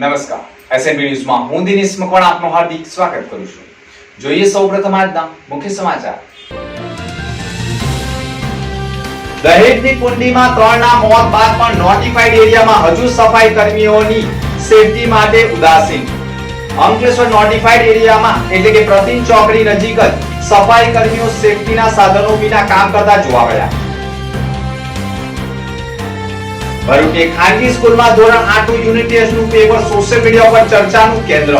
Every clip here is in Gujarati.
નમસ્કાર. એસએનબી ન્યૂઝમાં હું દિનેશ મકવાણા આપનું હાર્દિક સ્વાગત કરું છું. જોઈએ સૌપ્રથમ આજના મુખ્ય સમાચાર. દહેજની કુંડીમાં ત્રણના મોત બાદ પણ નોટિફાઈડ એરિયામાં હજુ સફાઈ કર્મીઓની સેફટી માટે ઉદાસીન. અંકલેશ્વર નોટિફાઈડ એરિયામાં એટલે કે પ્રતિન ચોકડી નજીક જ સફાઈ કર્મીઓ સેફટીના સાધનો વિના કામ કરતા જોવા મળ્યા. ભરૂચની ખાનગી સ્કૂલમાં ધોરણ 8 નું યુનિટ ટેસ્ટનું પેપર સોશિયલ મીડિયા પર ચર્ચાનું કેન્દ્ર.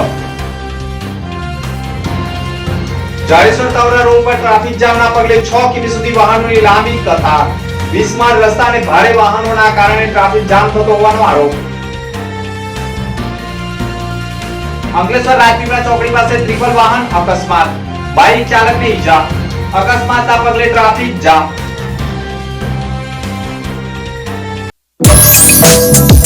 જાડેશ્વર તાવરા રોડ પર ટ્રાફિક જામના પગલે 6 કિમી સુધી વાહનોની લાંબી કતાર. બિસ્માર રસ્તા અને ભારે વાહનોના કારણે ટ્રાફિક જામ થતો હોવાનો આરોપ. અંકલેશ્વર રાજપીપળા ચોકડી પાસે ટ્રિપલ વાહન અકસ્માત. બાઇક ચાલકને ઈજા. અકસ્માતના પગલે ટ્રાફિક જામ. ગુજરાતી ફૂડ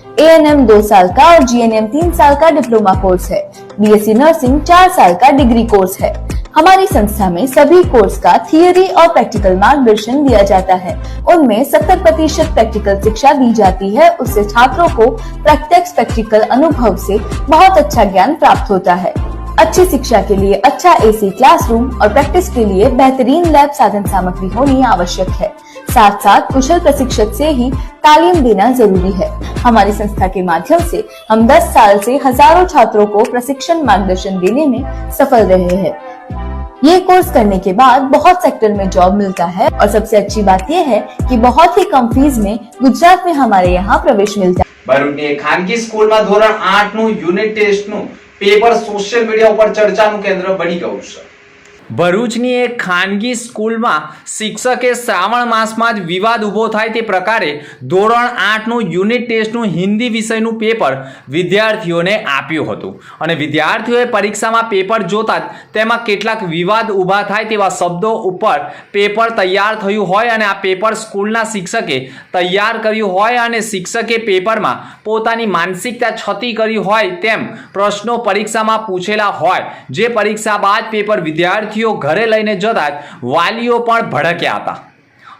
ए एन एम दो साल का और जी एन एम तीन साल का डिप्लोमा कोर्स है। बी एस सी नर्सिंग चार साल का डिग्री कोर्स है। हमारी संस्था में सभी कोर्स का थियोरी और प्रैक्टिकल मार्गदर्शन दिया जाता है। उनमें 70 प्रतिशत प्रैक्टिकल शिक्षा दी जाती है। उससे छात्रों को प्रत्यक्ष प्रैक्टिकल अनुभव से बहुत अच्छा ज्ञान प्राप्त होता है। अच्छी शिक्षा के लिए अच्छा एसी क्लासरूम और प्रैक्टिस के लिए बेहतरीन लैब साधन सामग्री होनी आवश्यक है साथ साथ कुशल प्रशिक्षक से ही तालीम देना जरूरी है हमारी संस्था के माध्यम से हम 10 साल से हजारों छात्रों को प्रशिक्षण मार्गदर्शन देने में सफल रहे हैं ये कोर्स करने के बाद बहुत सेक्टर में जॉब मिलता है और सबसे अच्छी बात यह है कि बहुत ही कम फीस में गुजरात में हमारे यहाँ प्रवेश मिलता है ભરૂચની એક ખાનગી સ્કૂલમાં ધોરણ 8 નું યુનિટ ટેસ્ટનું પેપર સોશિયલ મીડિયા ઉપર ચર્ચાનું કેન્દ્ર બની ગયું છે. ભરૂચની એક ખાનગી સ્કૂલમાં શિક્ષકે શ્રાવણ માસમાં જ વિવાદ ઊભો થાય તે પ્રકારે ધોરણ આઠનું યુનિટ ટેસ્ટનું હિન્દી વિષયનું પેપર વિદ્યાર્થીઓને આપ્યું હતું. અને વિદ્યાર્થીઓએ પરીક્ષામાં પેપર જોતા જ તેમાં કેટલાક વિવાદ ઊભા થાય તેવા શબ્દો ઉપર પેપર તૈયાર થયું હોય અને આ પેપર સ્કૂલના શિક્ષકે તૈયાર કર્યું હોય અને શિક્ષકે પેપરમાં પોતાની માનસિકતા છતી કરી હોય તેમ પ્રશ્નો પરીક્ષામાં પૂછેલા હોય. જે પરીક્ષા બાદ પેપર વિદ્યાર્થીઓ ઘરે લઈને જતા જ વાલીઓ પણ ભડક્યા હતા.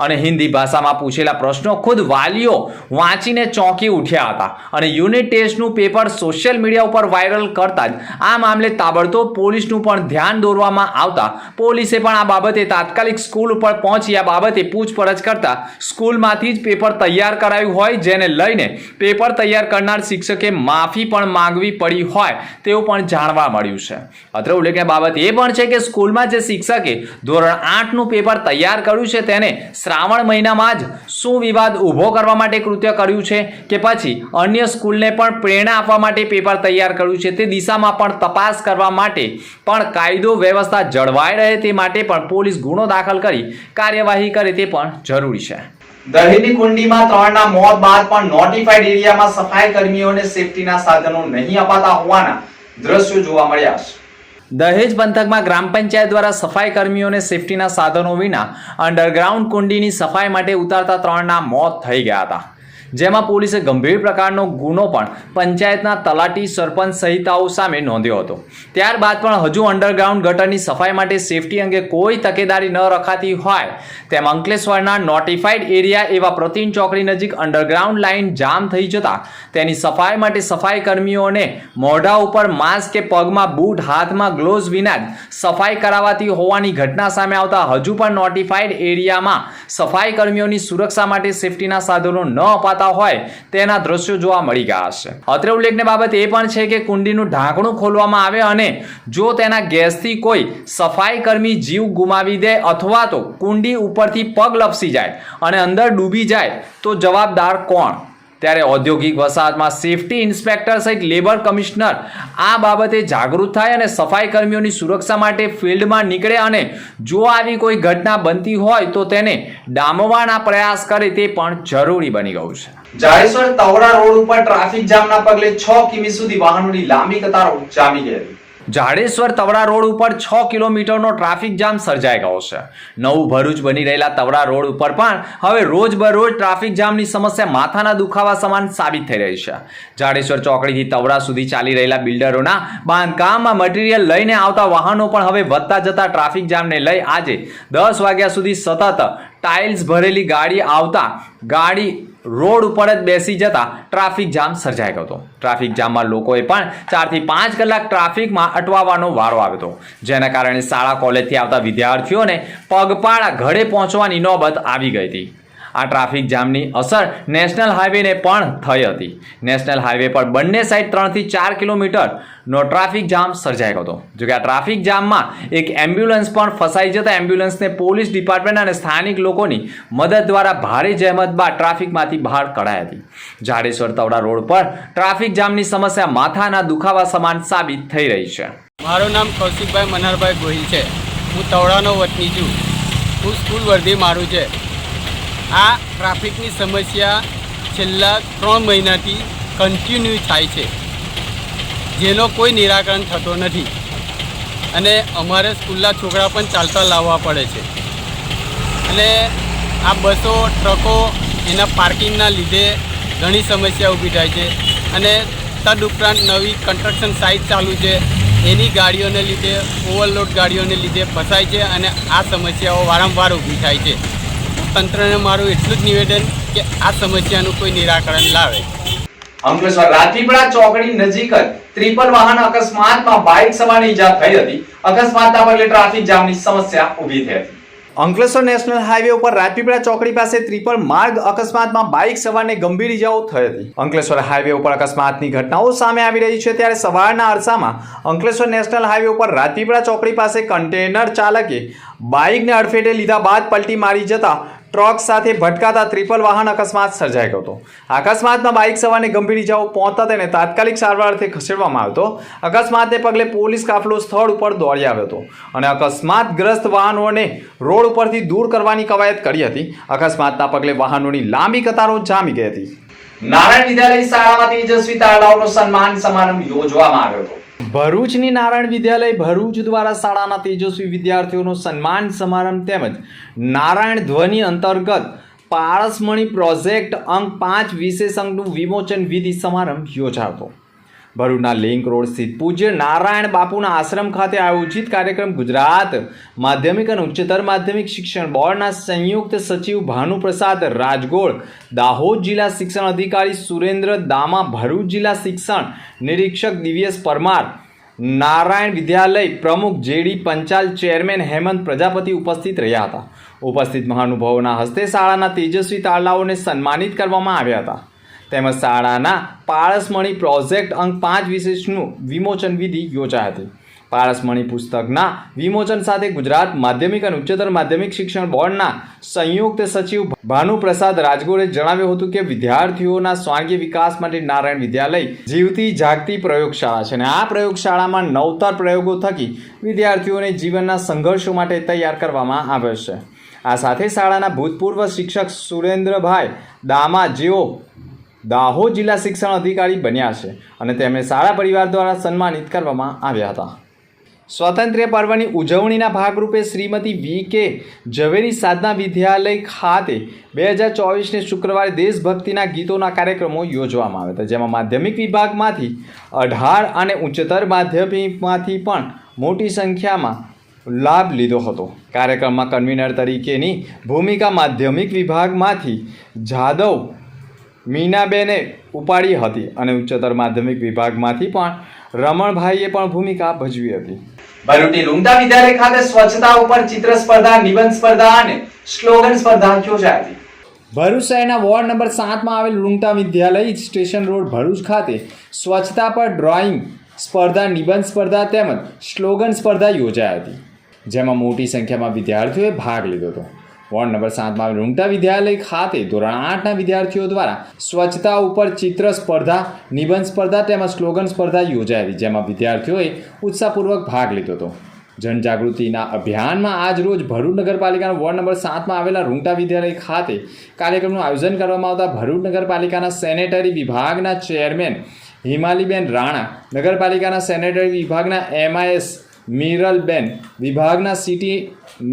અને હિન્દી ભાષામાં પૂછેલા પ્રશ્નો ખુદ વાલીઓ વાંચીને ચોંકી ઉઠ્યા હતા. અને યુનિટ ટેસ્ટનું પેપર સોશિયલ મીડિયા ઉપર વાયરલ કરતા જ આ મામલે તાબડતોબ પોલીસનું પણ ધ્યાન દોરવામાં આવતા. પોલીસે પણ આ બાબતે તાત્કાલિક સ્કૂલ ઉપર પહોંચી આ બાબતે પૂછપરછ કરતા સ્કૂલમાંથી જ પેપર તૈયાર કરાયું હોય, જેને લઈને પેપર તૈયાર કરનાર શિક્ષકે માફી પણ માંગવી પડી હોય તેવું પણ જાણવા મળ્યું છે. અત્રે ઉલ્લેખનીય બાબત એ પણ છે કે સ્કૂલમાં જે શિક્ષકે ધોરણ આઠનું પેપર તૈયાર કર્યું છે, તેને શ્રાવણ મહિનામાં જ શું વિવાદ ઊભો કરવા માટે કૃત્ય કર્યું છે કે પછી અન્ય સ્કૂલને પણ પ્રેરણા આપવા માટે પેપર તૈયાર કર્યું છે. તે દિશામાં પણ તપાસ કરવા માટે પણ કાયદો વ્યવસ્થા જળવાઈ રહે તે માટે પણ પોલીસ ગુનો દાખલ કરી કાર્યવાહી કરે તે પણ જરૂરી છે. દહેજની કુંડીમાં ત્રણના મોત બાદ પણ નોટિફાઈડ એરિયામાં સફાઈ કર્મીઓને સેફટીના સાધનો નહીં અપાતા હોવાના દ્રશ્યો જોવા મળ્યા છે. દહેજ પંથકમાં ગ્રામ પંચાયત દ્વારા સફાઈ કર્મીઓને સેફટીના સાધનો વિના અંડરગ્રાઉન્ડ કુંડીની સફાઈ માટે ઉતારતા ત્રણના મોત થઈ ગયા હતા. જેમાં પોલીસે ગંભીર પ્રકારનો ગુનો પણ પંચાયતના તલાટી સરપંચ સહિતાઓ સામે નોંધ્યો હતો. ત્યારબાદ પણ હજુ અંડરગ્રાઉન્ડ ગટરની સફાઈ માટે સેફટી અંગે કોઈ તકેદારી ન રખાતી હોય, તેમ અંકલેશ્વરના નોટિફાઈડ એરિયા એવા પ્રતિન ચોકડી નજીક અંડરગ્રાઉન્ડ લાઇન જામ થઈ જતા તેની સફાઈ માટે સફાઈ કર્મીઓને મોઢા ઉપર માસ્ક કે પગમાં બૂટ હાથમાં ગ્લોવ્સ વિના જ સફાઈ કરાવાતી હોવાની ઘટના સામે આવતા હજુ પણ નોટિફાઈડ એરિયામાં સફાઈ કર્મીઓની સુરક્ષા માટે સેફટીના સાધનો ન અપાતા હોય તેના દ્રશ્યો જોવા મળી ગયા હશે. અત્રે ઉલ્લેખની બાબત એ પણ છે કે કુંડીનું ઢાંકણું ખોલવામાં આવે અને જો તેના ગેસથી કોઈ સફાઈ કર્મી જીવ ગુમાવી દે અથવા તો કુંડી ઉપરથી પગ લપસી જાય અને અંદર ડૂબી જાય તો જવાબદાર કોણ? ત્યારે ઔદ્યોગિક વસાહતમાં સેફટી ઇન્સ્પેક્ટર સહિત લેબર કમિશનર આ બાબતે જાગૃત થાય અને સફાઈ કર્મીઓની સુરક્ષા માટે ફિલ્ડમાં નીકળે અને જો આવી કોઈ ઘટના બનતી હોય તો તેને ડામવાના પ્રયાસ કરે તે પણ જરૂરી બની ગયું છે. જાડેશ્વર તવરા રોડ ઉપર ટ્રાફિક જામના પગલે છ કિમી સુધી વાહનોની લાંબી કતારો જામી ગઈ જાડેશ્વર તવરા રોડ ઉપર છ કિલોમીટરનો ટ્રાફિક જામ સર્જાઈ ગયો છે. નવું ભરૂચ બની રહેલા તવરા રોડ ઉપર પણ હવે રોજબરોજ ટ્રાફિક જામની સમસ્યા માથાના દુખાવા સમાન સાબિત થઈ રહી છે. જાડેશ્વર ચોકડીથી તવરા સુધી ચાલી રહેલા બિલ્ડરોના બાંધકામમાં મટીરિયલ લઈને આવતા વાહનો પણ હવે વધતા જતા ટ્રાફિક જામને લઈ આજે દસ વાગ્યા સુધી સતત ટાઇલ્સ ભરેલી ગાડી આવતા ગાડી રોડ ઉપર જ બેસી જતા ટ્રાફિક જામ સર્જાઈ ગયો હતો. ટ્રાફિક જામમાં લોકોએ પણ ચારથી પાંચ કલાક ટ્રાફિકમાં અટવાવાનો વારો આવ્યો હતો. જેના કારણે શાળા, કોલેજથી આવતા વિદ્યાર્થીઓને પગપાળા ઘરે પહોંચવાની નોબત આવી ગઈ હતી. આ ટ્રાફિક જામની અસર નેશનલ હાઈવેને પણ થઈ હતી. નેશનલ હાઈવે પર બંને સાઈડ ત્રણથી ચાર કિલોમીટરનો ટ્રાફિક જામ સર્જાયો હતો. જોકે આ ટ્રાફિક જામમાં એક એમ્બ્યુલન્સ પણ ફસાઈ જતા એમ્બ્યુલન્સને પોલીસ ડિપાર્ટમેન્ટ અને સ્થાનિક લોકોની મદદ દ્વારા ભારે જહેમત બાદ ટ્રાફિકમાંથી બહાર કઢાઈ હતી. જાડેશ્વર તવડા રોડ પર ટ્રાફિક જામની સમસ્યા માથાના દુખાવા સમાન સાબિત થઈ રહી છે. મારું નામ કૌશિકભાઈ મનહરભાઈ ગોહિલ છે. હું તવડાનો વતની છું. હું સ્કૂલ વર્ધી મારું છે. આ ટ્રાફિકની સમસ્યા છેલ્લા ત્રણ મહિનાથી કન્ટિન્યુ થાય છે. જેનો કોઈ નિરાકરણ થતો નથી. અને અમારે સ્કૂલના છોકરા પણ ચાલતા લાવવા પડે છે. અને આ બસો ટ્રકો એના પાર્કિંગના લીધે ઘણી સમસ્યા ઊભી થાય છે. અને તદુપરાંત નવી કન્સ્ટ્રક્શન સાઇટ ચાલુ છે. એની ગાડીઓને લીધે ઓવરલોડ ગાડીઓને લીધે ફસાય છે અને આ સમસ્યાઓ વારંવાર ઊભી થાય છે. તંત્રને મારું એટલું જ નિવેદન કે આ સમસ્યાનું કોઈ નિરાકરણ લાવે. અંકલેશ્વર રાજપીપળા ચોકડી નજીક જ ત્રિપલ વાહન અકસ્માતમાં બાઇક સવારને ઈજા થઈ હતી. અકસ્માતના પગલે ટ્રાફિક જામની સમસ્યા ઊભી થઈ હતી. અંકલેશ્વર નેશનલ હાઈવે ઉપર રાજપીપળા ચોકડી પાસે ત્રિપલ માર્ગ અકસ્માતમાં બાઇક સવારને ગંભીર ઇજાઓ થઈ હતી. અંકલેશ્વર હાઈવે ઉપર અકસ્માતની ઘટનાઓ સામે આવી રહી છે ત્યારે સવારના અરસામાં અંકલેશ્વર નેશનલ હાઈવે ઉપર રાજપીપળા ચોકડી પાસે કન્ટેનર ચાલકે બાઇકને અડફેટે લીધા બાદ પલટી મારી જતા ટ્રક સાથે ભટકાતા ત્રિપલ વાહન અકસ્માત સર્જાઈ ગયો હતો. અકસ્માતમાં બાઇક સવારને ગંભીર ઇજાઓ પહોંચતા તેને તાત્કાલિક સારવારથી ખસેડવામાં આવ્યો હતો. અકસ્માતને પગલે પોલીસ કાફલો સ્થળ ઉપર દોડી આવ્યો હતો અને અકસ્માતગ્રસ્ત વાહનોને રોડ ઉપરથી દૂર કરવાની કવાયત કરી હતી. અકસ્માતના પગલે વાહનોની લાંબી કતારો જામી ગઈ હતી. નારાયણ વિદ્યાલય શાળામાં તેજસ્વી તારલાઓનો સન્માન સમારંભ યોજવામાં આવ્યો હતો. ભરૂચની નારાયણ વિદ્યાલય ભરૂચ દ્વારા શાળાના તેજસ્વી વિદ્યાર્થીઓનો સન્માન સમારંભ તેમજ નારાયણ ધ્વનિ અંતર્ગત પારસમણી પ્રોજેક્ટ અંક પાંચ વિશેષ અંકનું વિમોચન વિધિ સમારંભ યોજાયો હતો ભરૂચના લિંક રોડ સ્થિત પૂજ્ય નારાયણ બાપુના આશ્રમ ખાતે આયોજિત કાર્યક્રમ ગુજરાત માધ્યમિક અને ઉચ્ચતર માધ્યમિક શિક્ષણ બોર્ડના સંયુક્ત સચિવ ભાનુપ્રસાદ રાજગોળ, દાહોદ જિલ્લા શિક્ષણ અધિકારી સુરેન્દ્ર દામા, ભરૂચ જિલ્લા શિક્ષણ નિરીક્ષક દિવ્યેશ પરમાર, નારાયણ વિદ્યાલય પ્રમુખ જેડી પંચાલ, ચેરમેન હેમંત પ્રજાપતિ ઉપસ્થિત રહ્યા હતા. ઉપસ્થિત મહાનુભાવોના હસ્તે શાળાના તેજસ્વી તાળાઓને સન્માનિત કરવામાં આવ્યા હતા. તેમજ શાળાના પારસમણી પ્રોજેક્ટ અંક પાંચ વિશેષનું વિમોચન વિધિ યોજાઈ હતી. પારસમણી પુસ્તકના વિમોચન સાથે ગુજરાત માધ્યમિક અને ઉચ્ચતર માધ્યમિક શિક્ષણ બોર્ડના સંયુક્ત સચિવ ભાનુપ્રસાદ રાજગોરે જણાવ્યું હતું કે વિદ્યાર્થીઓના સ્વાંગી વિકાસ માટે નારાયણ વિદ્યાલય જીવતી જાગતી પ્રયોગશાળા છે અને આ પ્રયોગશાળામાં નવતર પ્રયોગો થકી વિદ્યાર્થીઓને જીવનના સંઘર્ષો માટે તૈયાર કરવામાં આવે છે. આ સાથે શાળાના ભૂતપૂર્વ શિક્ષક સુરેન્દ્રભાઈ દામા જેઓ દાહોદ જિલ્લા શિક્ષણ અધિકારી બન્યા છે અને તેમને શાળા પરિવાર દ્વારા સન્માનિત કરવામાં આવ્યા હતા. સ્વાતંત્ર્ય પર્વની ઉજવણીના ભાગરૂપે શ્રીમતી વી કે ઝવેરી સાધના વિદ્યાલય ખાતે બે હજાર ચોવીસને શુક્રવારે દેશભક્તિના ગીતોના કાર્યક્રમો યોજવામાં આવ્યા હતા, જેમાં માધ્યમિક વિભાગમાંથી અઢાર અને ઉચ્ચતર માધ્યમિકમાંથી પણ મોટી સંખ્યામાં લાભ લીધો હતો. કાર્યક્રમમાં કન્વીનર તરીકેની ભૂમિકા માધ્યમિક વિભાગમાંથી જાદવ મીનાબેને ઉપાડી હતી અને ઉચ્ચતર માધ્યમિક વિભાગમાંથી પણ રમણભાઈએ પણ ભૂમિકા ભજવી હતી. ભરૂચની લુંગટા વિદ્યાલય ખાતે સ્વચ્છતા ઉપર ચિત્ર સ્પર્ધા નિબંધ સ્પર્ધા અને સ્લોગન સ્પર્ધા યોજાઈ હતી. ભરૂચ શહેરના વોર્ડ નંબર સાતમાં આવેલ લુંગટા વિદ્યાલય સ્ટેશન રોડ ભરૂચ ખાતે સ્વચ્છતા પર ડ્રોઈંગ સ્પર્ધા નિબંધ સ્પર્ધા તેમજ સ્લોગન સ્પર્ધા યોજાઈ હતી જેમાં મોટી સંખ્યામાં વિદ્યાર્થીઓએ ભાગ લીધો હતો. વોર્ડ નંબર સાતમાં આવેલ લુંગટા વિદ્યાલય ખાતે ધોરણ આઠના વિદ્યાર્થીઓ દ્વારા સ્વચ્છતા ઉપર ચિત્ર સ્પર્ધા, નિબંધ સ્પર્ધા તેમજ સ્લોગન સ્પર્ધા યોજાઈ જેમાં વિદ્યાર્થીઓએ ઉત્સાહપૂર્વક ભાગ લીધો હતો. જનજાગૃતિના અભિયાનમાં આજ રોજ ભરૂચ નગરપાલિકાના વોર્ડ નંબર સાતમાં આવેલા રૂંગટા વિદ્યાલય ખાતે કાર્યક્રમનું આયોજન કરવામાં આવતા ભરૂચ નગરપાલિકાના સેનેટરી વિભાગના ચેરમેન હિમાલીબેન રાણા, નગરપાલિકાના સેનેટરી વિભાગના એમઆઈએસ મિરલબેન, વિભાગના સિટી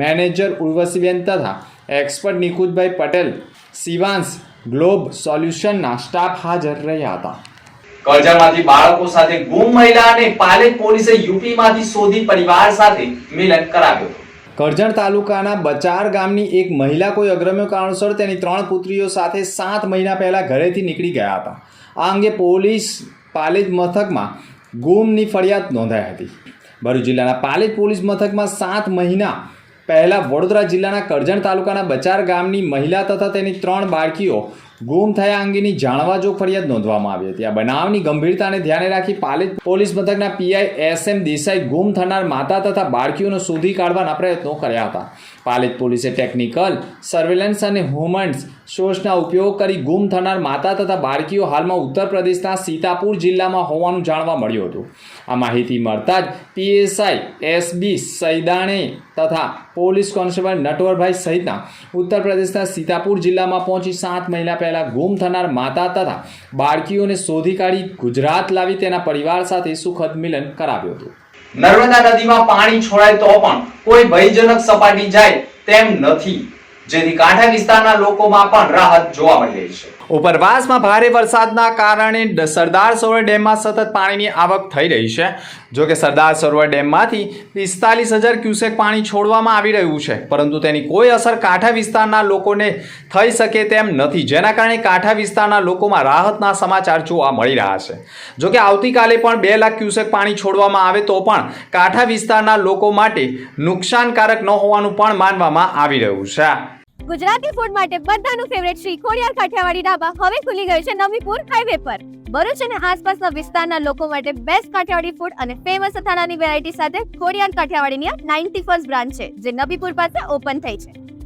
મેનેજર ઉર્વશીબેન તથા એક્સપર્ટ નિકુતભાઈ પટેલ શિવાંશ ગ્લોબ સોલ્યુશનના સ્ટાફ હાજર રહ્યા હતા. કરજણમાંથી બાળકો સાથે ગુમ મહિલા અને પાલેજ પોલીસે યુપીમાંથી શોધી પરિવાર સાથે મિલન કરાવ્યો. કરજણ તાલુકાના બચાર ગામની એક મહિલા કોઈ અગ્રમ્ય કારણોસર તેની ત્રણ પુત્રીઓ સાથે સાત મહિના પહેલા ઘરેથી નીકળી ગયા હતા. આ અંગે પોલીસ પાલેજ મથકમાં ગુમની ફરિયાદ નોંધાઈ હતી. ભરૂચ જિલ્લાના પાલેજ પોલીસ મથકમાં સાત મહિના પહેલા વડોદરા જિલ્લાના કરજણ તાલુકાના બચાર ગામની મહિલા તથા તેની ત્રણ બાળકીઓ ગુમ થયા અંગેની જાણવાજોગ ફરિયાદ નોંધવામાં આવી હતી. આ બનાવની ગંભીરતાને ધ્યાને રાખી પાલેજ પોલીસ મથકના પીઆઈ એસ એમ દેસાઈ ગુમ થનાર માતા તથા બાળકીઓને શોધી કાઢવાના પ્રયત્નો કર્યા હતા. પાલેજ પોલીસે ટેકનિકલ, સર્વેલન્સ અને હ્યુમન્સ સોર્સના ઉપયોગ કરી ગુમ થનાર માતા તથા બાળકીઓ હાલમાં ઉત્તર પ્રદેશના સીતાપુર જિલ્લામાં હોવાનું જાણવા મળ્યું હતું. આ માહિતી મળતા જ પીએસઆઈ, એસબી, સૈદાણે તથા પોલીસ કોન્સ્ટેબલ નટવરભાઈ સહિતના ઉત્તર પ્રદેશના સીતાપુર જિલ્લામાં પહોંચી સાત મહિના પહેલાં ગુમ થનાર માતા તથા બાળકીઓને શોધી કાઢી ગુજરાત લાવી તેના પરિવાર સાથે સુખદ મિલન કરાવ્યું હતું. નર્મદા નદીમાં પાણી છોડાય તો પણ કોઈ ભયજનક સપાટી જાય તેમ નથી. જેથી કાંઠા વિસ્તારના લોકોમાં પણ રાહત જોવા મળી રહી છે. ઉપરવાસમાં ભારે વરસાદના કારણે સરદાર સરોવર ડેમમાં સતત પાણીની આવક થઈ રહી છે. જો કે સરદાર સરોવર ડેમમાંથી પિસ્તાલીસ હજાર ક્યુસેક પાણી છોડવામાં આવી રહ્યું છે. પરંતુ તેની કોઈ અસર કાંઠા વિસ્તારના લોકોને થઈ શકે તેમ નથી. જેના કારણે કાંઠા વિસ્તારના લોકોમાં રાહતના સમાચાર જોવા મળી રહ્યા છે. જો કે આવતીકાલે પણ બે લાખ ક્યુસેક પાણી છોડવામાં આવે તો પણ કાંઠા વિસ્તારના લોકો માટે નુકસાનકારક ન હોવાનું પણ માનવામાં આવી રહ્યું છે. ગુજરાતી ફૂડ માટે બધાનું ફેવરેટ શ્રી ખોડિયાર કાઠિયાવાડી ઢાબા હવે ખુલી ગયું છે નવીપુર હાઈવે પર. ભરૂચ અને આસપાસના વિસ્તારના લોકો માટે બેસ્ટ કાઠિયાવાડી ફૂડ અને ફેમસ અથાણાની વેરાયટી સાથે ખોડિયાર કાઠિયાવાડીની આ નાઇન્ટી ફર્સ્ટ બ્રાન્ચ છે, જે નબીપુર પાસે ઓપન થઈ છે.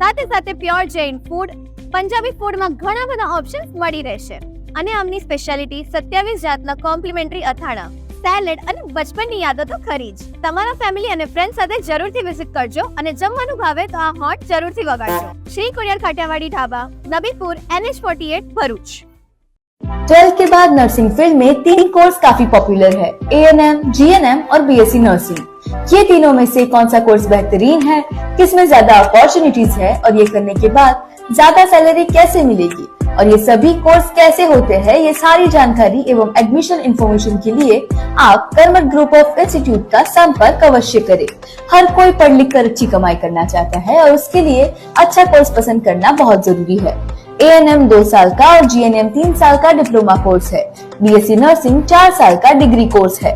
સાથે સાથે પ્યોર જૈન ફૂડ પંજાબી ફૂડમાં ઘણા બધા ઓપ્શન્સ મળી રહેશે અને આમની સ્પેશિયાલિટી સત્યાવીસ જાતના કોમ્પ્લિમેન્ટરી અથાણા સેલેડ અને બચપનની યાદો તો ખરી જ તમારા ફેમિલી અને ફ્રેન્ડ સાથે જરૂરથી વિઝિટ કરજો અને જમવાનું ભાવે તો આ હોટ જરૂરથી વગાડજો Shri Courier Kathiyawadi Dhaba Nabipur NH forty Bharuch twelfth के बाद नर्सिंग फील्ड में तीन कोर्स काफी पॉपुलर है A N M G N M और बी एस सी नर्सिंग ये तीनों में से कौन सा कोर्स बेहतरीन है? किसमें ज़्यादा अपॉर्चुनिटीज़ है? और ये करने के बाद ज़्यादा सैलरी कैसे मिलेगी? और ये सभी कोर्स कैसे होते हैं? ये सारी जानकारी एवं एडमिशन इन्फॉर्मेशन के लिए आप कर्मठ ग्रुप ऑफ़ इंस्टीट्यूट का संपर्क अवश्य करें। हर कोई पढ़ लिख कर अच्छी कमाई करना चाहता है और उसके लिए अच्छा कोर्स पसंद करना बहुत ज़रूरी है। ए एन एम दो साल का और जी एन एम तीन साल का डिप्लोमा कोर्स है। बी एस सी नर्सिंग चार साल का डिग्री कोर्स है।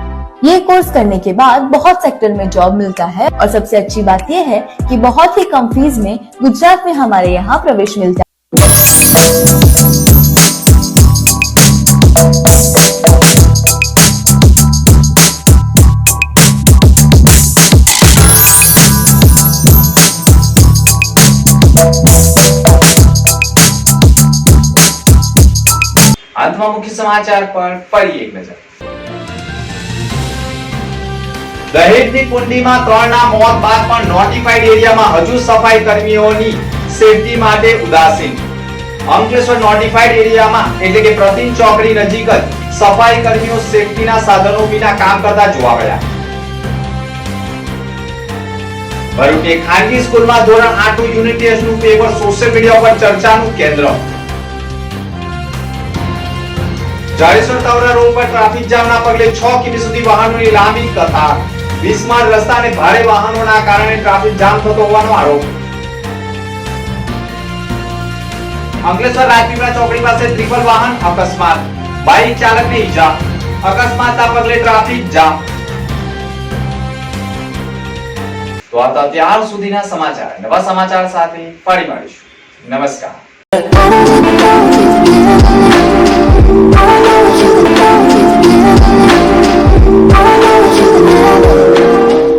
ये कोर्स करने के बाद बहुत सेक्टर में जॉब मिलता है और सबसे अच्छी बात यह है कि बहुत ही कम फ़ीस में गुजरात में हमारे यहाँ प्रवेश मिलता है। मुख्य समाचार पर पढ़िए एक नज़र। દહેજની કુંડીમાં ત્રણના મોત બાદ પણ નોટિફાઈડ એરિયામાં હજુ સફાઈ કર્મીઓની સેફટી માટે ઉદાસીન. અંકલેશ્વર નોટિફાઈડ એરિયામાં, એટલે કે પ્રતિન ચોકડી નજીક જ, સફાઈ કર્મીઓ સેફટીના સાધનો વિના કામ કરતા જોવા મળ્યા. ભરૂચની ખાનગી સ્કૂલમાં ધોરણ આઠ યુનિટ ટેસ્ટનું પેપર સોશિયલ મીડિયા પર ચર્ચાનું કેન્દ્ર. જાડેશ્વર તવરા રોડ પર ટ્રાફિક જામના પગલે 6 કિમી સુધી વાહનોની લાંબી કતાર. બિસ્માર રસ્તા અને ભારે વાહનોના કારણે ટ્રાફિક જામ થતો હોવાનો આરોપ. અંકલેશ્વર રાજપીપળા ચોકડી પાસે ત્રિપલ વાહન અકસ્માત. બાઇક ચાલકને ઈજા. અકસ્માતના પગલે ટ્રાફિક જામ. તો આ હતા ત્યાર સુધીના સમાચાર. નવા સમાચાર સાથે ફરી મળીશું. નમસ્કાર.